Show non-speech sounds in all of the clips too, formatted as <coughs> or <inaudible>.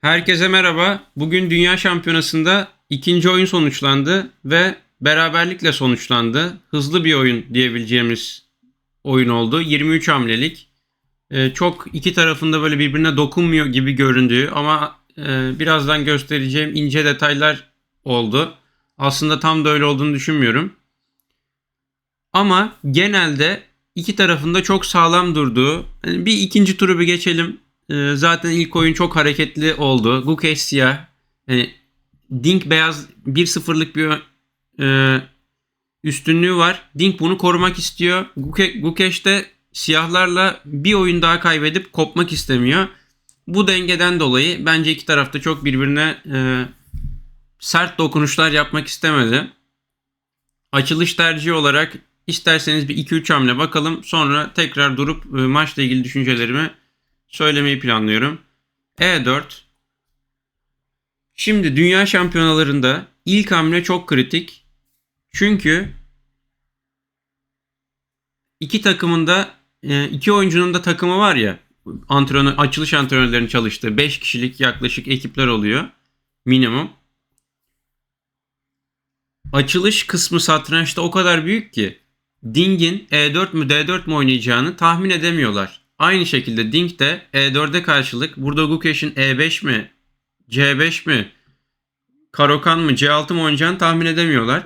Herkese merhaba. Bugün Dünya Şampiyonası'nda ikinci oyun sonuçlandı ve beraberlikle sonuçlandı. Hızlı bir oyun diyebileceğimiz oyun oldu. 23 hamlelik. Ee, çok iki tarafında böyle birbirine dokunmuyor gibi göründüğü ama e, birazdan göstereceğim ince detaylar oldu. Aslında tam da öyle olduğunu düşünmüyorum. Ama genelde iki tarafında çok sağlam durduğu. hani bir ikinci turu bir geçelim. Ee, zaten ilk oyun çok hareketli oldu. Gukesh siyah. Yani Dink beyaz 1-0'lık bir e, üstünlüğü var. Dink bunu korumak istiyor. Guke, Gukesh de siyahlarla bir oyun daha kaybedip kopmak istemiyor. Bu dengeden dolayı bence iki tarafta çok birbirine e, sert dokunuşlar yapmak istemedi. Açılış tercihi olarak isterseniz bir 2-3 hamle bakalım. Sonra tekrar durup e, maçla ilgili düşüncelerimi söylemeyi planlıyorum. E4. Şimdi dünya şampiyonalarında ilk hamle çok kritik. Çünkü iki takımında e, iki oyuncunun da takımı var ya antrenör, açılış antrenörlerinin çalıştığı 5 kişilik yaklaşık ekipler oluyor minimum. Açılış kısmı satrançta o kadar büyük ki Ding'in E4 mü D4 mü oynayacağını tahmin edemiyorlar. Aynı şekilde Dink de E4'e karşılık burada Gukesh'in E5 mi C5 mi Karokan mı C6 mı oynayacağını tahmin edemiyorlar.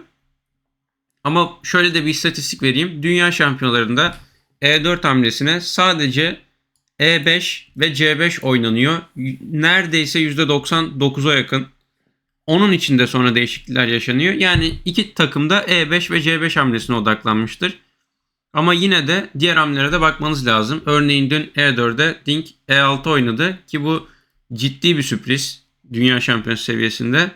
Ama şöyle de bir istatistik vereyim. Dünya şampiyonalarında E4 hamlesine sadece E5 ve C5 oynanıyor. Neredeyse %99'a yakın. Onun içinde sonra değişiklikler yaşanıyor. Yani iki takım da E5 ve C5 hamlesine odaklanmıştır. Ama yine de diğer hamlelere de bakmanız lazım. Örneğin dün E4'de Dink E6 oynadı ki bu ciddi bir sürpriz dünya şampiyonası seviyesinde.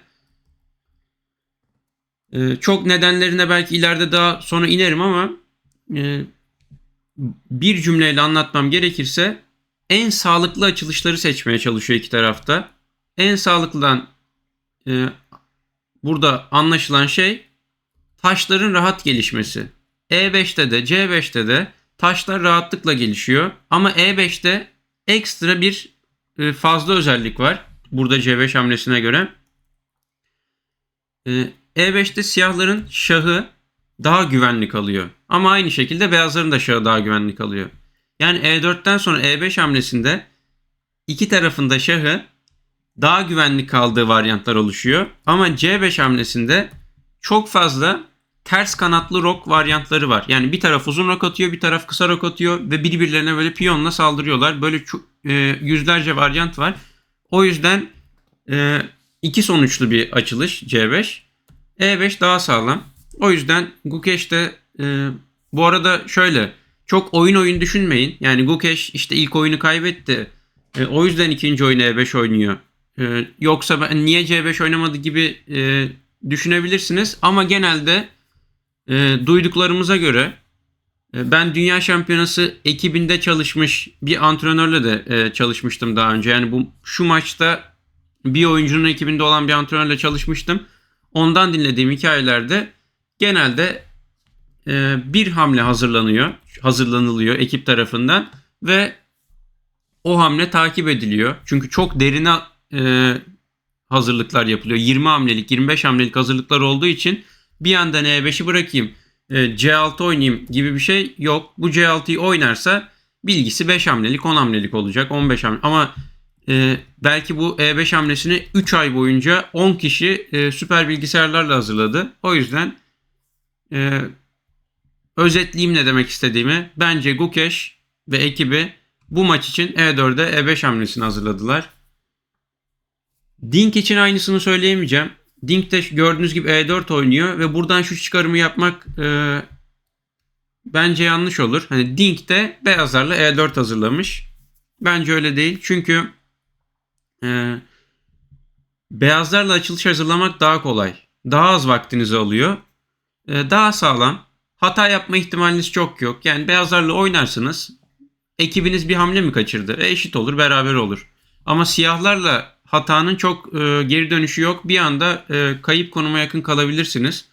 Ee, çok nedenlerine belki ileride daha sonra inerim ama e, bir cümleyle anlatmam gerekirse en sağlıklı açılışları seçmeye çalışıyor iki tarafta. En sağlıklıdan e, burada anlaşılan şey taşların rahat gelişmesi. E5'te de C5'te de taşlar rahatlıkla gelişiyor. Ama E5'te ekstra bir e, fazla özellik var. Burada C5 hamlesine göre. E5'te siyahların şahı daha güvenli kalıyor. Ama aynı şekilde beyazların da şahı daha güvenli kalıyor. Yani E4'ten sonra E5 hamlesinde iki tarafında şahı daha güvenli kaldığı varyantlar oluşuyor. Ama C5 hamlesinde çok fazla ters kanatlı rok varyantları var. Yani bir taraf uzun rok atıyor, bir taraf kısa rok atıyor ve birbirlerine böyle piyonla saldırıyorlar. Böyle e, yüzlerce varyant var. O yüzden e, iki sonuçlu bir açılış C5. E5 daha sağlam. O yüzden Gukesh de e, bu arada şöyle çok oyun oyun düşünmeyin. Yani Gukesh işte ilk oyunu kaybetti. E, o yüzden ikinci oyunu E5 oynuyor. E, yoksa ben niye C5 oynamadı gibi e, düşünebilirsiniz. Ama genelde e, duyduklarımıza göre e, ben Dünya Şampiyonası ekibinde çalışmış bir antrenörle de e, çalışmıştım daha önce. Yani bu şu maçta bir oyuncunun ekibinde olan bir antrenörle çalışmıştım. Ondan dinlediğim hikayelerde genelde e, bir hamle hazırlanıyor, hazırlanılıyor ekip tarafından ve o hamle takip ediliyor. Çünkü çok derine e, hazırlıklar yapılıyor. 20 hamlelik, 25 hamlelik hazırlıklar olduğu için bir yandan E5'i bırakayım e, C6 oynayayım gibi bir şey yok. Bu C6'yı oynarsa bilgisi 5 hamlelik 10 hamlelik olacak 15 hamle ama e, belki bu E5 hamlesini 3 ay boyunca 10 kişi e, süper bilgisayarlarla hazırladı. O yüzden e, özetleyeyim ne demek istediğimi. Bence Gukesh ve ekibi bu maç için E4'e E5 hamlesini hazırladılar. Dink için aynısını söyleyemeyeceğim. Dink de gördüğünüz gibi E4 oynuyor ve buradan şu çıkarımı yapmak e, bence yanlış olur. Hani Dink de beyazlarla E4 hazırlamış. Bence öyle değil. Çünkü e, beyazlarla açılış hazırlamak daha kolay. Daha az vaktinizi alıyor. E, daha sağlam. Hata yapma ihtimaliniz çok yok. Yani beyazlarla oynarsınız. Ekibiniz bir hamle mi kaçırdı? E, eşit olur, beraber olur. Ama siyahlarla hatanın çok e, geri dönüşü yok. Bir anda e, kayıp konuma yakın kalabilirsiniz.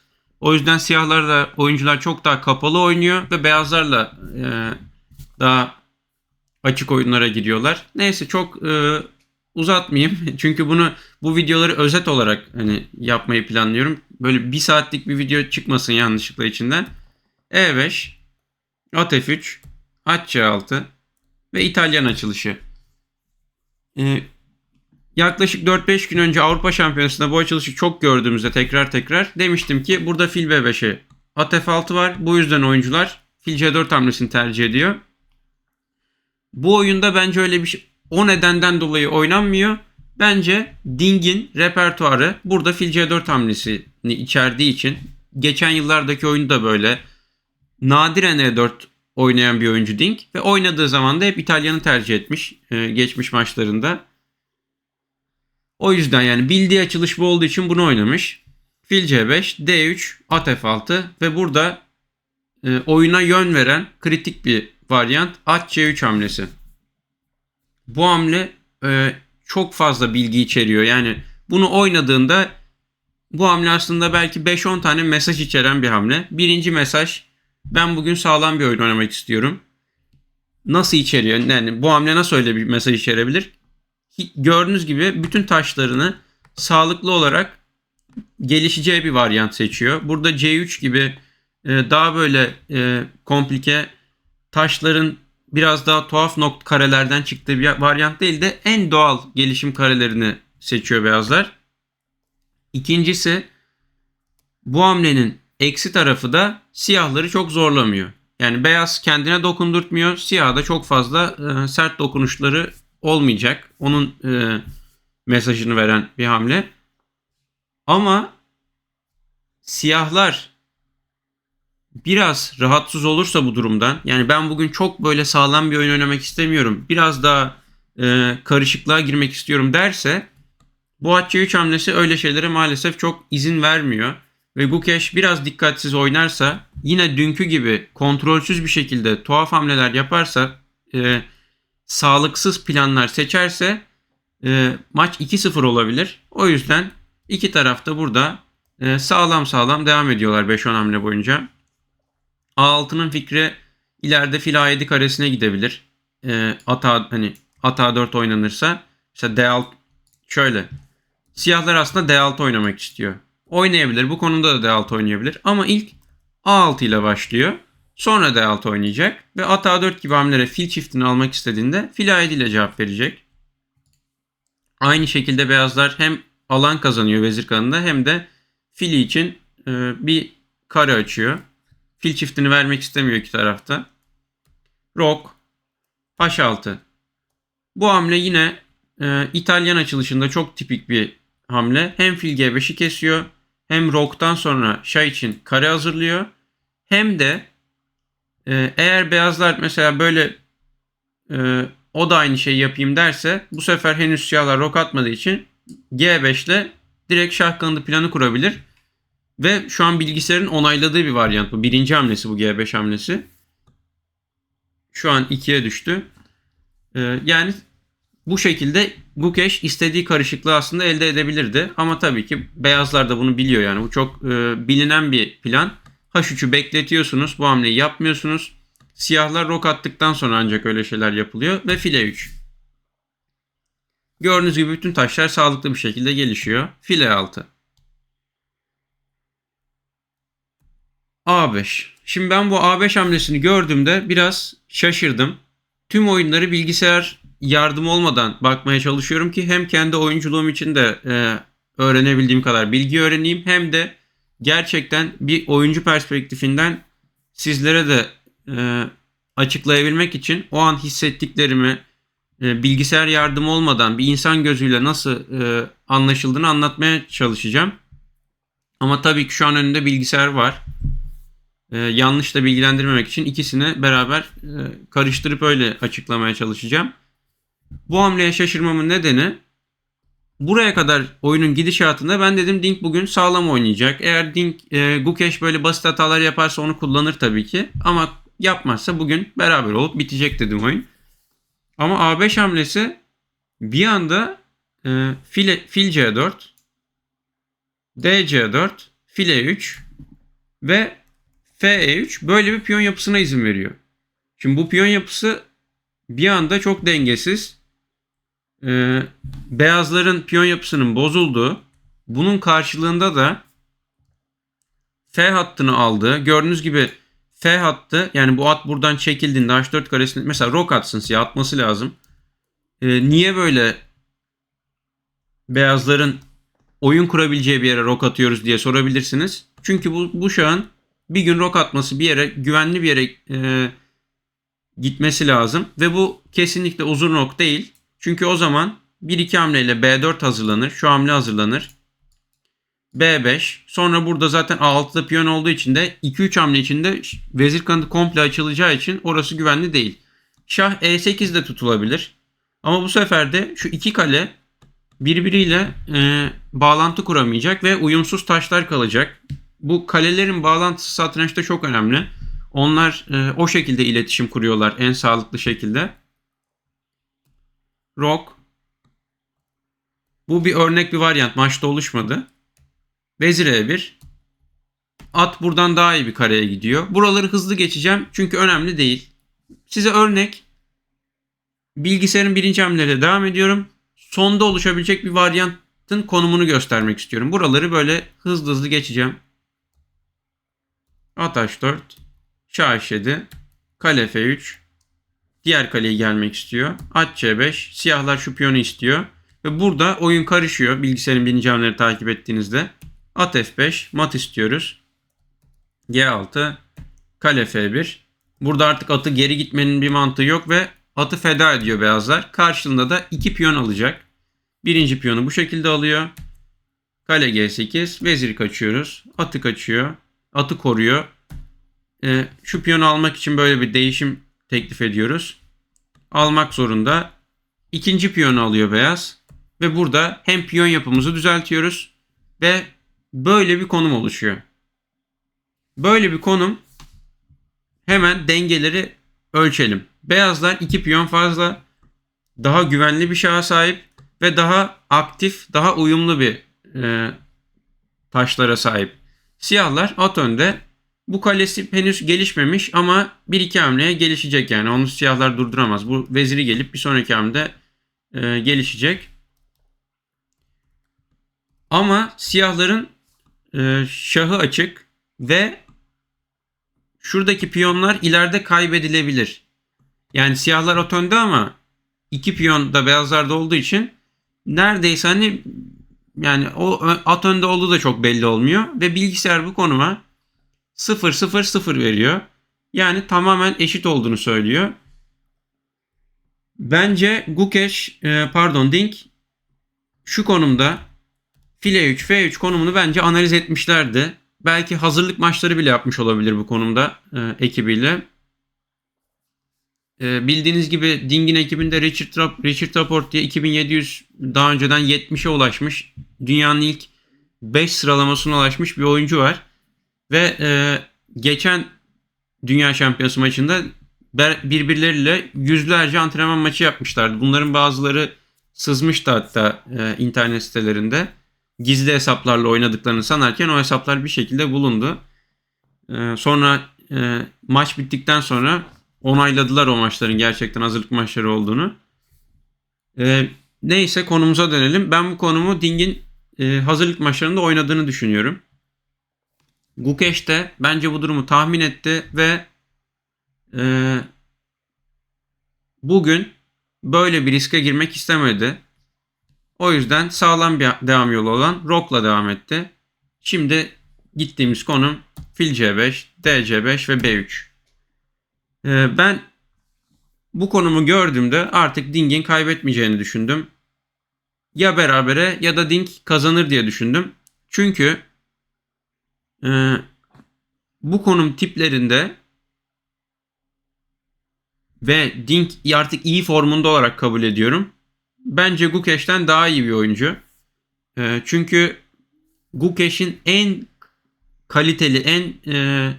O yüzden siyahlarla oyuncular çok daha kapalı oynuyor ve beyazlarla e, daha açık oyunlara gidiyorlar. Neyse çok e, uzatmayayım. <laughs> Çünkü bunu bu videoları özet olarak hani yapmayı planlıyorum. Böyle bir saatlik bir video çıkmasın yanlışlıkla içinden. E5, at F3, at C6 ve İtalyan açılışı. Ee, yaklaşık 4-5 gün önce Avrupa Şampiyonası'nda bu açılışı çok gördüğümüzde tekrar tekrar demiştim ki burada fil B5'e at F6 var. Bu yüzden oyuncular fil C4 hamlesini tercih ediyor. Bu oyunda bence öyle bir şey o nedenden dolayı oynanmıyor. Bence Ding'in repertuarı burada fil C4 hamlesini içerdiği için geçen yıllardaki oyunu da böyle nadiren E4 oynayan bir oyuncu Ding ve oynadığı zaman da hep İtalyan'ı tercih etmiş e, geçmiş maçlarında. O yüzden yani bildiği açılış bu olduğu için bunu oynamış. Fil C5, D3, at F6 ve burada e, oyuna yön veren kritik bir varyant at C3 hamlesi. Bu hamle e, çok fazla bilgi içeriyor. Yani bunu oynadığında bu hamle aslında belki 5-10 tane mesaj içeren bir hamle. Birinci mesaj ben bugün sağlam bir oyun oynamak istiyorum. Nasıl içeriyor? Yani bu hamle nasıl öyle bir mesaj içerebilir? Gördüğünüz gibi bütün taşlarını sağlıklı olarak gelişeceği bir varyant seçiyor. Burada C3 gibi e, daha böyle e, komplike taşların biraz daha tuhaf nokta karelerden çıktığı bir varyant değil de en doğal gelişim karelerini seçiyor beyazlar. İkincisi bu hamlenin eksi tarafı da siyahları çok zorlamıyor. Yani beyaz kendine dokundurtmuyor. Siyah da çok fazla e, sert dokunuşları olmayacak. Onun e, mesajını veren bir hamle. Ama siyahlar biraz rahatsız olursa bu durumdan yani ben bugün çok böyle sağlam bir oyun oynamak istemiyorum. Biraz daha e, karışıklığa girmek istiyorum derse bu Atça 3 hamlesi öyle şeylere maalesef çok izin vermiyor. Ve Gukesh biraz dikkatsiz oynarsa yine dünkü gibi kontrolsüz bir şekilde tuhaf hamleler yaparsa e, sağlıksız planlar seçerse e, maç 2-0 olabilir. O yüzden iki tarafta burada e, sağlam sağlam devam ediyorlar 5-10 hamle boyunca. A6'nın fikri ileride fil A7 karesine gidebilir. E, ata hani at A4 oynanırsa mesela D6 şöyle. Siyahlar aslında D6 oynamak istiyor. Oynayabilir. Bu konuda da D6 oynayabilir. Ama ilk A6 ile başlıyor. Sonra D6 oynayacak. Ve at A4 gibi hamlelere fil çiftini almak istediğinde fil A7 ile cevap verecek. Aynı şekilde beyazlar hem alan kazanıyor vezir kanında hem de fili için e, bir kare açıyor. Fil çiftini vermek istemiyor iki tarafta. Rok. Paşa altı. Bu hamle yine e, İtalyan açılışında çok tipik bir hamle. Hem fil G5'i kesiyor. Hem roktan sonra şah için kare hazırlıyor. Hem de e, eğer beyazlar mesela böyle e, o da aynı şeyi yapayım derse bu sefer henüz siyahlar rok atmadığı için G5 ile direkt şah kanadı planı kurabilir. Ve şu an bilgisayarın onayladığı bir varyant bu. Birinci hamlesi bu G5 hamlesi. Şu an 2'ye düştü. Ee, yani bu şekilde Gukesh istediği karışıklığı aslında elde edebilirdi. Ama tabii ki beyazlar da bunu biliyor yani. Bu çok e, bilinen bir plan. H3'ü bekletiyorsunuz. Bu hamleyi yapmıyorsunuz. Siyahlar rok attıktan sonra ancak öyle şeyler yapılıyor. Ve file 3. Gördüğünüz gibi bütün taşlar sağlıklı bir şekilde gelişiyor. File 6. A5. Şimdi ben bu A5 hamlesini gördüğümde biraz şaşırdım. Tüm oyunları bilgisayar yardım olmadan bakmaya çalışıyorum ki hem kendi oyunculuğum için de e, öğrenebildiğim kadar bilgi öğreneyim hem de gerçekten bir oyuncu perspektifinden sizlere de e, açıklayabilmek için o an hissettiklerimi e, bilgisayar yardım olmadan bir insan gözüyle nasıl e, anlaşıldığını anlatmaya çalışacağım. Ama tabii ki şu an önünde bilgisayar var e, yanlış da bilgilendirmemek için ikisini beraber e, karıştırıp öyle açıklamaya çalışacağım. Bu hamleye şaşırmamın nedeni buraya kadar oyunun gidişatında ben dedim Dink bugün sağlam oynayacak. Eğer Dink e, Gukesh böyle basit hatalar yaparsa onu kullanır tabii ki. Ama yapmazsa bugün beraber olup bitecek dedim oyun. Ama A5 hamlesi bir anda e, file, fil C4 D C4 file 3 ve FE3 böyle bir piyon yapısına izin veriyor. Şimdi bu piyon yapısı bir anda çok dengesiz. E, beyazların piyon yapısının bozulduğu bunun karşılığında da F hattını aldığı gördüğünüz gibi F hattı yani bu at buradan çekildiğinde H4 karesinde mesela rok atsın siyah atması lazım. E, niye böyle beyazların oyun kurabileceği bir yere rok atıyoruz diye sorabilirsiniz. Çünkü bu, bu şahın bir gün rok atması bir yere güvenli bir yere e, gitmesi lazım. Ve bu kesinlikle uzun rok değil. Çünkü o zaman 1-2 hamleyle B4 hazırlanır. Şu hamle hazırlanır. B5. Sonra burada zaten A6'da piyon olduğu için de 2-3 hamle içinde vezir kanadı komple açılacağı için orası güvenli değil. Şah E8 de tutulabilir. Ama bu sefer de şu iki kale birbiriyle e, bağlantı kuramayacak ve uyumsuz taşlar kalacak. Bu kalelerin bağlantısı satrançta çok önemli. Onlar e, o şekilde iletişim kuruyorlar en sağlıklı şekilde. Rock. Bu bir örnek bir varyant. Maçta oluşmadı. Vezir E1. At buradan daha iyi bir kareye gidiyor. Buraları hızlı geçeceğim çünkü önemli değil. Size örnek. Bilgisayarın birinci hamleyle devam ediyorum. Sonda oluşabilecek bir varyantın konumunu göstermek istiyorum. Buraları böyle hızlı hızlı geçeceğim. At H4. Şah H7. Kale F3. Diğer kaleye gelmek istiyor. At C5. Siyahlar şu piyonu istiyor. Ve burada oyun karışıyor. Bilgisayarın birinci hamleleri takip ettiğinizde. At F5. Mat istiyoruz. G6. Kale F1. Burada artık atı geri gitmenin bir mantığı yok ve atı feda ediyor beyazlar. Karşılığında da iki piyon alacak. Birinci piyonu bu şekilde alıyor. Kale G8. Vezir kaçıyoruz. Atı kaçıyor. Atı koruyor. Ee, şu piyonu almak için böyle bir değişim teklif ediyoruz. Almak zorunda. İkinci piyonu alıyor beyaz. Ve burada hem piyon yapımızı düzeltiyoruz. Ve böyle bir konum oluşuyor. Böyle bir konum hemen dengeleri ölçelim. Beyazlar iki piyon fazla daha güvenli bir şaha sahip ve daha aktif, daha uyumlu bir e, taşlara sahip. Siyahlar at önde. Bu kalesi henüz gelişmemiş ama bir iki hamleye gelişecek yani. Onu siyahlar durduramaz. Bu veziri gelip bir sonraki hamlede e, gelişecek. Ama siyahların e, şahı açık ve şuradaki piyonlar ileride kaybedilebilir. Yani siyahlar at önde ama iki piyon da beyazlarda olduğu için neredeyse hani yani o at önde olduğu da çok belli olmuyor ve bilgisayar bu konuma 0 0 0 veriyor. Yani tamamen eşit olduğunu söylüyor. Bence Gukesh e, pardon Dink şu konumda file 3 F3 konumunu bence analiz etmişlerdi. Belki hazırlık maçları bile yapmış olabilir bu konumda e, ekibiyle. E, bildiğiniz gibi Ding'in ekibinde Richard, Richard Rapport diye 2700 daha önceden 70'e ulaşmış. Dünyanın ilk 5 sıralamasına ulaşmış bir oyuncu var. Ve e, geçen Dünya Şampiyonası maçında birbirleriyle yüzlerce antrenman maçı yapmışlardı. Bunların bazıları sızmıştı hatta e, internet sitelerinde. Gizli hesaplarla oynadıklarını sanarken o hesaplar bir şekilde bulundu. E, sonra e, maç bittikten sonra onayladılar o maçların gerçekten hazırlık maçları olduğunu. E, neyse konumuza dönelim. Ben bu konumu Ding'in e, hazırlık maçlarında oynadığını düşünüyorum. Gukesh de bence bu durumu tahmin etti ve e, bugün böyle bir riske girmek istemedi. O yüzden sağlam bir devam yolu olan Rock'la devam etti. Şimdi gittiğimiz konum fil C5, DC5 ve B3. E, ben bu konumu gördüğümde artık Ding'in kaybetmeyeceğini düşündüm. Ya berabere ya da Ding kazanır diye düşündüm. Çünkü ee, bu konum tiplerinde ve Dink artık iyi formunda olarak kabul ediyorum. Bence Gukesh'ten daha iyi bir oyuncu. Ee, çünkü Gukesh'in en kaliteli, en e,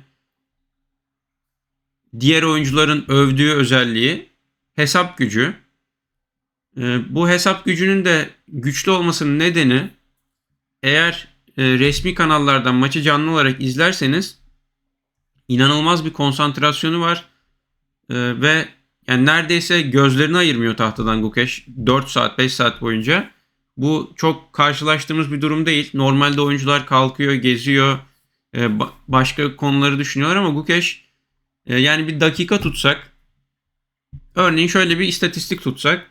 diğer oyuncuların övdüğü özelliği hesap gücü. E, bu hesap gücünün de güçlü olmasının nedeni eğer e, resmi kanallardan maçı canlı olarak izlerseniz inanılmaz bir konsantrasyonu var e, ve yani neredeyse gözlerini ayırmıyor tahtadan Gukesh 4 saat 5 saat boyunca. Bu çok karşılaştığımız bir durum değil. Normalde oyuncular kalkıyor, geziyor, e, ba- başka konuları düşünüyorlar ama Gukesh e, yani bir dakika tutsak örneğin şöyle bir istatistik tutsak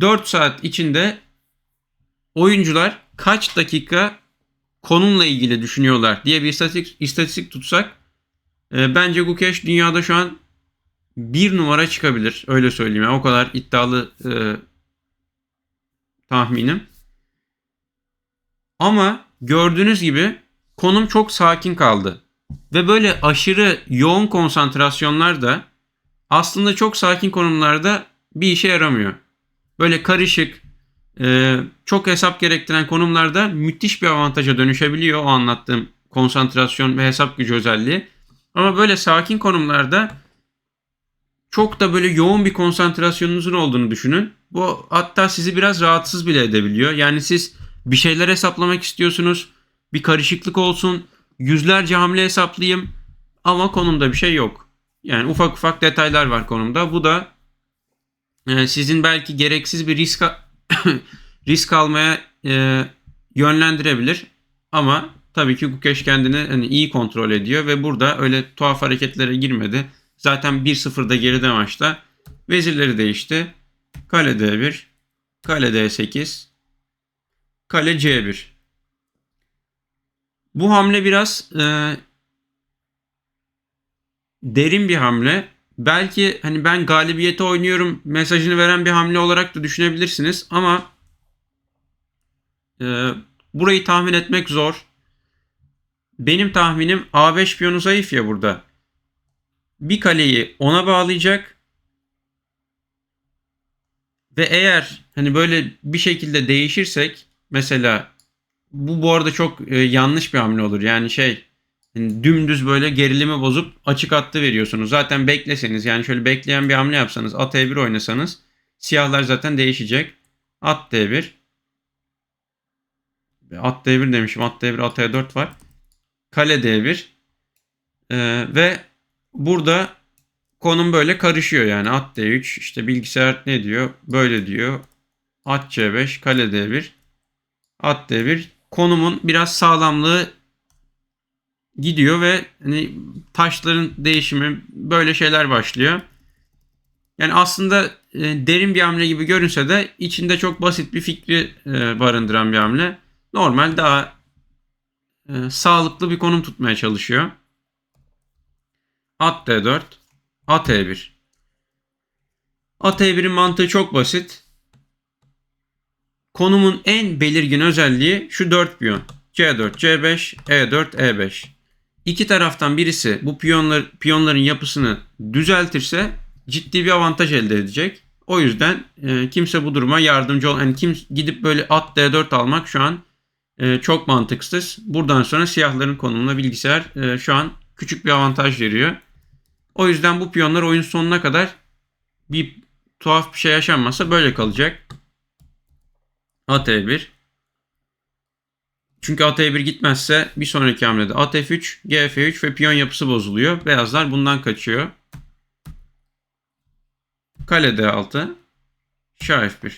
4 saat içinde oyuncular kaç dakika konumla ilgili düşünüyorlar diye bir istatistik, istatistik tutsak e, bence Gukesh dünyada şu an bir numara çıkabilir. Öyle söyleyeyim. Yani o kadar iddialı e, tahminim. Ama gördüğünüz gibi konum çok sakin kaldı. Ve böyle aşırı yoğun konsantrasyonlar da aslında çok sakin konumlarda bir işe yaramıyor. Böyle karışık, çok hesap gerektiren konumlarda müthiş bir avantaja dönüşebiliyor o anlattığım konsantrasyon ve hesap gücü özelliği. Ama böyle sakin konumlarda çok da böyle yoğun bir konsantrasyonunuzun olduğunu düşünün. Bu hatta sizi biraz rahatsız bile edebiliyor. Yani siz bir şeyler hesaplamak istiyorsunuz. Bir karışıklık olsun. Yüzlerce hamle hesaplayayım. Ama konumda bir şey yok. Yani ufak ufak detaylar var konumda. Bu da e, sizin belki gereksiz bir risk <clears throat> risk almaya e, yönlendirebilir. Ama tabii ki Gukesh kendini hani iyi kontrol ediyor ve burada öyle tuhaf hareketlere girmedi. Zaten 1-0'da geride maçta. Vezirleri değişti. Kale D1, kale D8, kale C1. Bu hamle biraz e, derin bir hamle. Belki hani ben galibiyete oynuyorum mesajını veren bir hamle olarak da düşünebilirsiniz ama e, burayı tahmin etmek zor. Benim tahminim A5 piyonu zayıf ya burada. Bir kaleyi ona bağlayacak. Ve eğer hani böyle bir şekilde değişirsek mesela bu bu arada çok e, yanlış bir hamle olur. Yani şey yani dümdüz böyle gerilimi bozup açık attı veriyorsunuz. Zaten bekleseniz yani şöyle bekleyen bir hamle yapsanız at E1 oynasanız siyahlar zaten değişecek. At D1 At D1 demişim. At D1 at E4 var. Kale D1 ee, ve burada konum böyle karışıyor yani. At D3 işte bilgisayar ne diyor? Böyle diyor. At C5 kale D1 at D1 konumun biraz sağlamlığı gidiyor ve hani taşların değişimi böyle şeyler başlıyor. Yani aslında e, derin bir hamle gibi görünse de içinde çok basit bir fikri e, barındıran bir hamle. Normal daha e, sağlıklı bir konum tutmaya çalışıyor. At D4, at E1. At E1'in mantığı çok basit. Konumun en belirgin özelliği şu 4 piyon. C4, C5, E4, E5. İki taraftan birisi bu piyonlar, piyonların yapısını düzeltirse ciddi bir avantaj elde edecek. O yüzden e, kimse bu duruma yardımcı ol. Yani kim gidip böyle at D4 almak şu an e, çok mantıksız. Buradan sonra siyahların konumuna bilgisayar e, şu an küçük bir avantaj veriyor. O yüzden bu piyonlar oyun sonuna kadar bir tuhaf bir şey yaşanmasa böyle kalacak. At E1. Çünkü at E1 gitmezse bir sonraki hamlede at F3, G F3 ve piyon yapısı bozuluyor. Beyazlar bundan kaçıyor. Kale D6. Şah F1.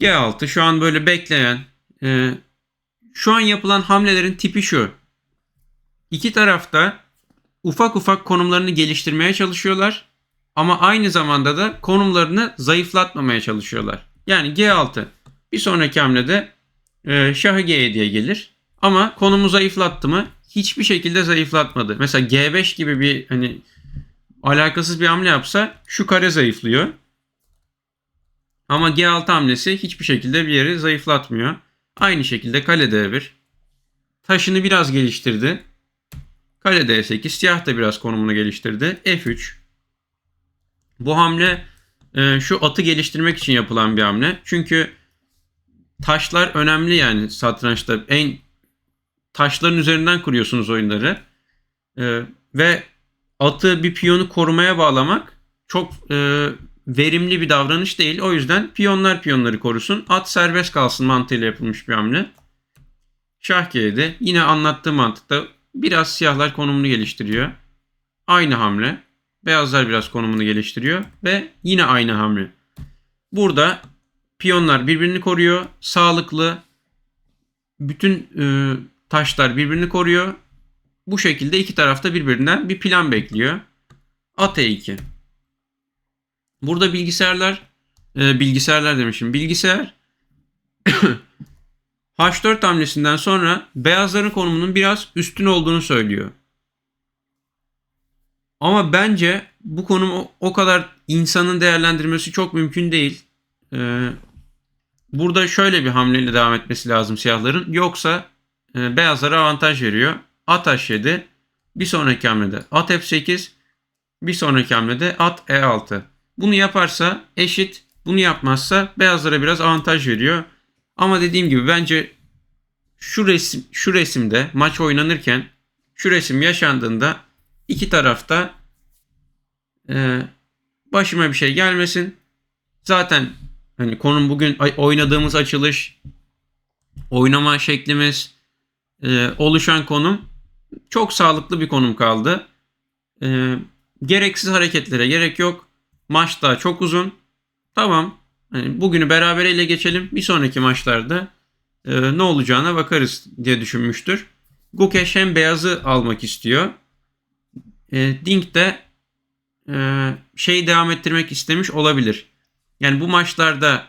G6 şu an böyle bekleyen e, şu an yapılan hamlelerin tipi şu. İki tarafta ufak ufak konumlarını geliştirmeye çalışıyorlar. Ama aynı zamanda da konumlarını zayıflatmamaya çalışıyorlar. Yani G6 bir sonraki hamlede e, şahı G diye gelir. Ama konumu zayıflattı mı? Hiçbir şekilde zayıflatmadı. Mesela G5 gibi bir hani alakasız bir hamle yapsa şu kare zayıflıyor. Ama G6 hamlesi hiçbir şekilde bir yeri zayıflatmıyor. Aynı şekilde kale D1. Taşını biraz geliştirdi. Kale D8. Siyah da biraz konumunu geliştirdi. F3. Bu hamle e, şu atı geliştirmek için yapılan bir hamle. Çünkü taşlar önemli yani satrançta. En taşların üzerinden kuruyorsunuz oyunları. E, ve atı bir piyonu korumaya bağlamak çok e, verimli bir davranış değil. O yüzden piyonlar piyonları korusun. At serbest kalsın mantığıyla yapılmış bir hamle. Şah G7. Yine anlattığım mantıkta biraz siyahlar konumunu geliştiriyor. Aynı hamle. Beyazlar biraz konumunu geliştiriyor ve yine aynı hamle. Burada piyonlar birbirini koruyor. Sağlıklı. Bütün e, taşlar birbirini koruyor. Bu şekilde iki tarafta birbirinden bir plan bekliyor. At E2. Burada bilgisayarlar e, bilgisayarlar demişim. Bilgisayar <coughs> H4 hamlesinden sonra beyazların konumunun biraz üstün olduğunu söylüyor. Ama bence bu konum o, o kadar insanın değerlendirmesi çok mümkün değil. Ee, burada şöyle bir hamleyle devam etmesi lazım siyahların. Yoksa e, beyazlara avantaj veriyor. At H7. Bir sonraki hamlede at F8. Bir sonraki hamlede at E6. Bunu yaparsa eşit. Bunu yapmazsa beyazlara biraz avantaj veriyor. Ama dediğim gibi bence şu resim şu resimde maç oynanırken şu resim yaşandığında iki tarafta e, başıma bir şey gelmesin. Zaten hani konum bugün oynadığımız açılış, oynama şeklimiz, e, oluşan konum çok sağlıklı bir konum kaldı. E, gereksiz hareketlere gerek yok. Maç daha çok uzun. Tamam. Hani bugünü berabereyle geçelim. Bir sonraki maçlarda e, ne olacağına bakarız diye düşünmüştür. Gukesh hem beyazı almak istiyor. E, Dink de e, şey devam ettirmek istemiş olabilir. Yani bu maçlarda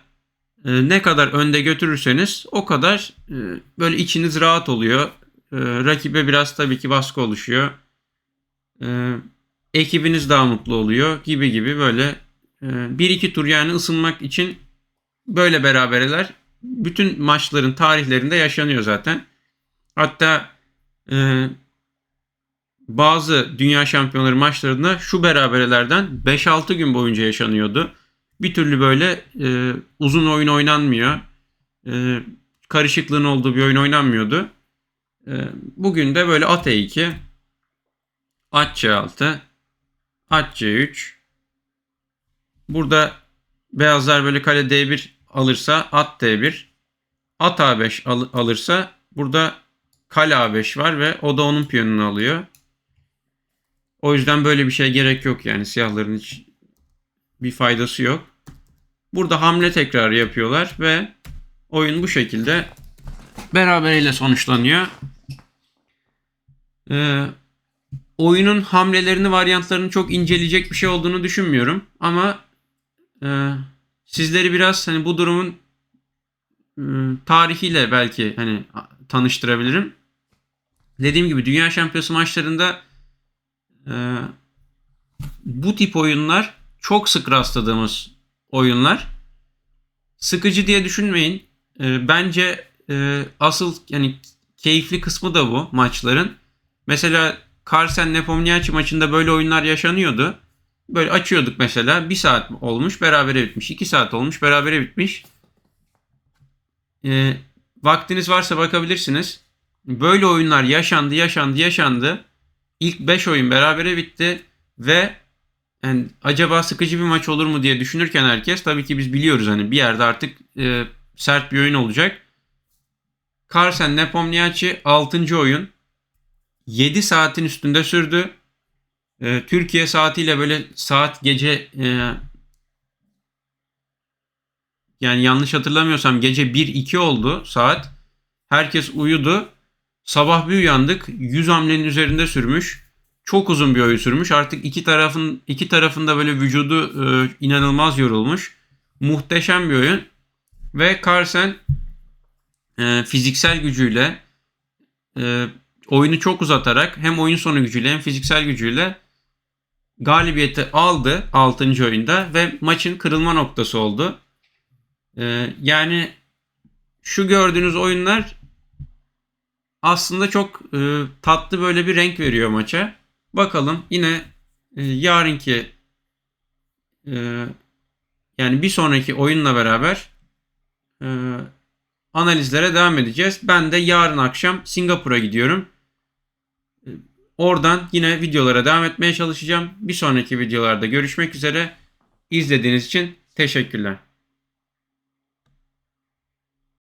e, ne kadar önde götürürseniz o kadar e, böyle içiniz rahat oluyor. E, rakibe biraz tabii ki baskı oluşuyor. Ekibiniz daha mutlu oluyor gibi gibi böyle bir iki tur yani ısınmak için böyle berabereler bütün maçların tarihlerinde yaşanıyor zaten. Hatta bazı dünya şampiyonları maçlarında şu beraberelerden 5-6 gün boyunca yaşanıyordu. Bir türlü böyle e, uzun oyun oynanmıyor. E, karışıklığın olduğu bir oyun oynanmıyordu. E, bugün de böyle at E2, at C6, at C3. Burada beyazlar böyle kale D1 alırsa at D1, at A5 al- alırsa burada kale A5 var ve o da onun piyonunu alıyor. O yüzden böyle bir şey gerek yok yani siyahların hiç bir faydası yok. Burada hamle tekrarı yapıyorlar ve oyun bu şekilde beraberiyle sonuçlanıyor. Ee, oyunun hamlelerini, varyantlarını çok inceleyecek bir şey olduğunu düşünmüyorum. Ama e, sizleri biraz hani bu durumun e, tarihiyle belki hani tanıştırabilirim. Dediğim gibi Dünya Şampiyonası maçlarında e, bu tip oyunlar çok sık rastladığımız oyunlar. Sıkıcı diye düşünmeyin. E, bence e, asıl yani keyifli kısmı da bu maçların. Mesela Carlsen Nepomniachtchi maçında böyle oyunlar yaşanıyordu. Böyle açıyorduk mesela. Bir saat olmuş berabere bitmiş. iki saat olmuş berabere bitmiş. E, vaktiniz varsa bakabilirsiniz. Böyle oyunlar yaşandı yaşandı yaşandı. İlk 5 oyun berabere bitti ve yani acaba sıkıcı bir maç olur mu diye düşünürken herkes tabii ki biz biliyoruz hani bir yerde artık e, sert bir oyun olacak. Carlsen Nepomniachtchi 6. oyun 7 saatin üstünde sürdü. E, Türkiye saatiyle böyle saat gece e, yani yanlış hatırlamıyorsam gece 1-2 oldu saat. Herkes uyudu. Sabah bir uyandık. 100 hamlenin üzerinde sürmüş. Çok uzun bir oyun sürmüş. Artık iki tarafın iki tarafında böyle vücudu e, inanılmaz yorulmuş. Muhteşem bir oyun. Ve Carlsen e, fiziksel gücüyle e, oyunu çok uzatarak hem oyun sonu gücüyle hem fiziksel gücüyle galibiyeti aldı 6. oyunda ve maçın kırılma noktası oldu. E, yani şu gördüğünüz oyunlar aslında çok e, tatlı böyle bir renk veriyor maça. Bakalım yine e, yarınki e, yani bir sonraki oyunla beraber e, analizlere devam edeceğiz. Ben de yarın akşam Singapur'a gidiyorum. E, oradan yine videolara devam etmeye çalışacağım. Bir sonraki videolarda görüşmek üzere. İzlediğiniz için teşekkürler.